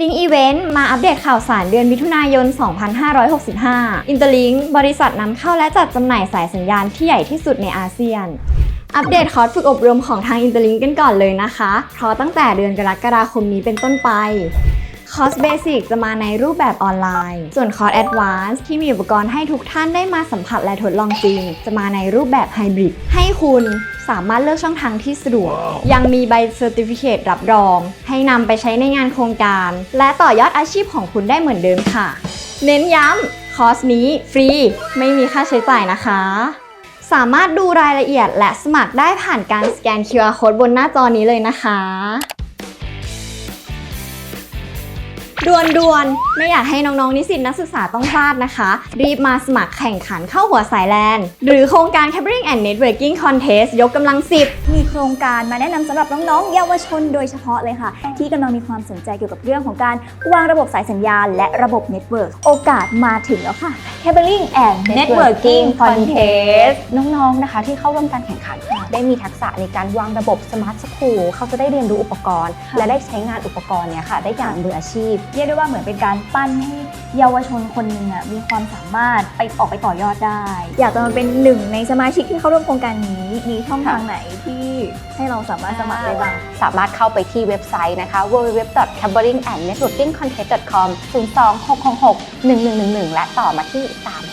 ลิงก์อีเวนต์มาอัปเดตข่าวสารเดือนมิถุนายน 2565 อินเตอร์ลิงบริษัทนำเข้าและจัดจำหน่ายสายสัญญาณที่ใหญ่ที่สุดในอาเซียน อัปเดตคอร์สฝึกอบรมของทางอินเตอร์ลิงกันก่อนเลยนะคะ เพราะตั้งแต่เดือนกรกฎาคมนี้เป็นต้นไป คอร์สเบสิกจะมาในรูปแบบออนไลน์ ส่วนคอร์สแอดวานซ์ที่มีอุปกรณ์ให้ทุกท่านได้มาสัมผัสและทดลองจริง จะมาในรูปแบบไฮบริดให้คุณสามารถเลือกช่องทางที่สะดวก ยังมีใบเซอร์ติฟิเคตรับรอง ให้นำไปใช้ในงานโครงการ และต่อยอดอาชีพของคุณได้เหมือนเดิมค่ะ เน้นย้ำคอร์สนี้ฟรี ไม่มีค่าใช้จ่ายนะคะ สามารถดูรายละเอียดและสมัครได้ผ่านการสแกน QR Code บนหน้าจอนี้เลยนะคะ ดวนดวนๆไม่อยากให้น้องๆนิสิตนักศึกษาต้องพลาดนะคะ รีบมาสมัครแข่งขันเข้าหัวสายแลนด์ หรือโครงการ Cabling and Networking Contest ยกกำลัง10มีโครงการมาแนะนำสำหรับน้องๆ เยาวชนโดยเฉพาะเลยค่ะ ที่กำลังมีความสนใจเกี่ยวกับเรื่องของการวางระบบสายสัญญาณ และระบบเน็ตเวิร์กโอกาสมาถึงแล้วค่ะ Cabling and Networking Contest น้องๆนะคะ ที่เข้าร่วมการแข่งขัน ได้มีทักษะในการวางระบบสมาร์ทส o ูลเขาจะได้เรียนรู้อุปกรณ์ค่ะและได้ใช้งานอุปกรณ์เนี่ยค่ะ ได้อย่างมืออาชีพ เรียกได้ว่าเหมือนเป็นการปั้นให้เยาวชนคนหนึ่งอะมีความสามารถไปออกไปต่อยอดได้ อยากจะมาเป็นหนึ่งในสมาชิกที่เข้าร่วมโครงการนี้มีช่องทางไหนที่ให้เราสามารถสมัครได้บ้างสามารถเข้าไปที่เว็บไซต์นะคะ www.caberingandnetworkingcontest.com 026661111 และต่อมาที่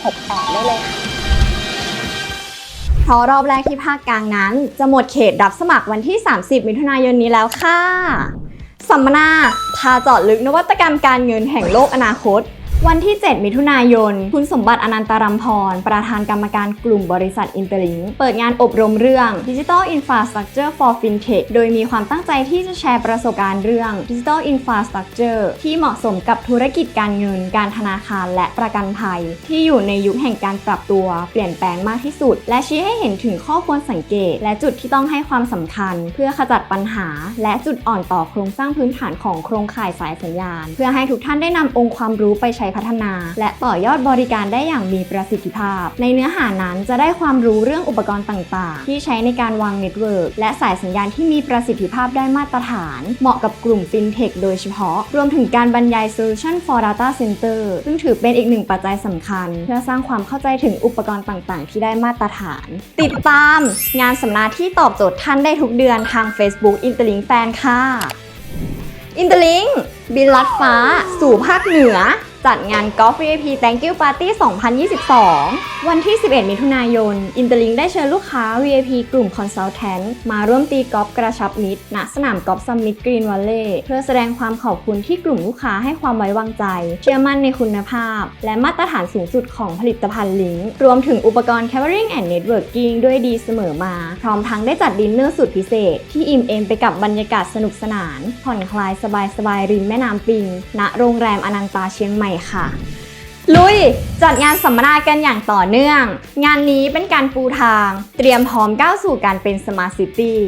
368 ได้เลยค่ะเพ ราะรอบแรกที่ภาคกลางนั้น จะหมดเขตรับสมัครวันที่ 30 มิถุนายนนี้แล้วค่ะ สัมมนาพาเจาะลึกนวัตกรรมการเงินแห่งโลกอนาคต วันที่ 7 มิถุนายน คุณสมบัติอนันตรัมพร ประธานกรรมการกลุ่มบริษัทอินเตอร์ลิงเปิดงานอบรมเรื่อง Digital Infrastructure for FinTech โดยมีความตั้งใจที่จะแชร์ประสบการณ์เรื่อง Digital Infrastructure ที่เหมาะสมกับธุรกิจการเงิน การธนาคารและประกันภัย ที่อยู่ในยุคแห่งการปรับตัว เปลี่ยนแปลงมากที่สุด และชี้ให้เห็นถึงข้อควรสังเกต และจุดที่ต้องให้ความสำคัญ เพื่อขจัดปัญหา และจุดอ่อนต่อโครงสร้างพื้นฐานของโครงข่ายสายสัญญาณ เพื่อให้ทุกท่านได้นำองค์ความรู้ไปใช้พัฒนา และต่อยอดบริการได้อย่างมีประสิทธิภาพ ในเนื้อหานั้นจะได้ความรู้เรื่องอุปกรณ์ต่าง ๆ ที่ใช้ในการวางเน็ตเวิร์กและสายสัญญาณที่มีประสิทธิภาพได้มาตรฐาน เหมาะกับกลุ่มฟินเทคโดยเฉพาะ รวมถึงการบรรยาย Solution for Data Center ซึ่งถือเป็นอีกหนึ่งปัจจัยสำคัญ เพื่อสร้างความเข้าใจถึงอุปกรณ์ต่างๆ ที่ได้มาตรฐาน ติดตามงานสัมมนาที่ตอบโจทย์ท่านได้ทุกเดือนทาง Facebook Interlink Fan ค่ะอินเตอร์ลิงบินลัดฟ้า สู่ภาคเหนือ จัดงาน Golf VIP Thank You Party 2022 วันที่ 11 มิถุนายน อินเตอร์ลิงได้เชิญลูกค้า VIP กลุ่ม Consultant มาร่วมตีกอล์ฟกระชับมิตรณสนามกอล์ฟซัมมิตกรีนวัลเล่เพื่อแสดงความขอบคุณที่กลุ่มลูกค้าให้ความไว้วางใจ เชื่อมั่นในคุณภาพ และมาตรฐานสูงสุดของผลิตภัณฑ์ลิงรวมถึงอุปกรณ์ Covering and Networking ด้วยดีเสมอมา พร้อมทั้งได้จัดดินเนอร์สุดพิเศษ ที่อิ่มเอมไปกับบรรยากาศสนุกสนาน ผ่อนคลายสบายๆริมแม่น้ำปิง ณโรงแรมอนันตาเชียงใหม่ค่ะ ลุยจัดงานสัมมนากันอย่างต่อเนื่อง งานนี้เป็นการปูทาง เตรียมพร้อมก้าวสู่การเป็นสมาร์ทซิตี้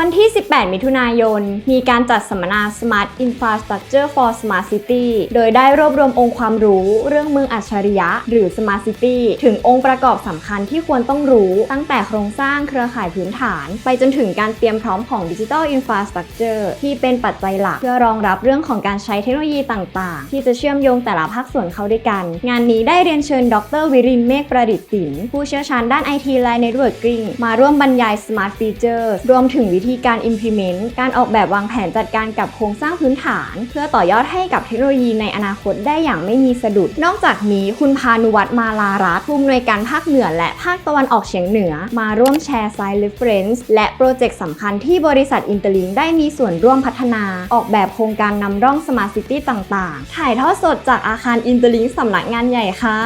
วันที่ 18 มิถุนายน มีการจัดสัมมนา Smart Infrastructure for Smart City โดยได้รวบรวมองค์ความรู้เรื่องเมืองอัจฉริยะ หรือ Smart City ถึงองค์ประกอบสำคัญที่ควรต้องรู้ ตั้งแต่โครงสร้างเครือข่ายพื้นฐาน ไปจนถึงการเตรียมพร้อมของ Digital Infrastructure ที่เป็นปัจจัยหลัก เพื่อรองรับเรื่องของการใช้เทคโนโลยีต่างๆ ที่จะเชื่อมโยงแต่ละภาคส่วนเข้าด้วยกัน งานนี้ได้เรียนเชิญ ดรวิรินเมฆประดิษฐ์สินผู้เชี่ยวชาญด้าน IT และ Networking มาร่วมบรรยาย Smart Features รวมถึงวิธีการ implement การออกแบบวางแผนจัดการกับโครงสร้างพื้นฐาน เพื่อต่อยอดให้กับเทคโนโลยีในอนาคตได้อย่างไม่มีสะดุด นอกจากนี้คุณพานุวัฒน์มาลารัตผู้อำนวยการภาคเหนือและภาคตะวันออกเฉียงเหนือ มาร่วมแชร์ไซต์ reference และโปรเจกต์สำคัญที่บริษัทอินเตอร์ลิงได้มีส่วนร่วมพัฒนา ออกแบบโครงการนำร่อง Smart City ต่าง ๆ ถ่ายทอดสดจากอาคารอินเตอร์ลิงสำนักงานใหญ่ค่ะ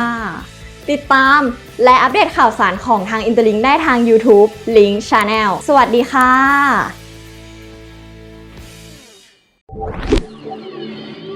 ติดตาม และอัปเดตข่าวสารของทางอินเตอร์ลิงได้ทาง YouTube Link Channel สวัสดีค่ะ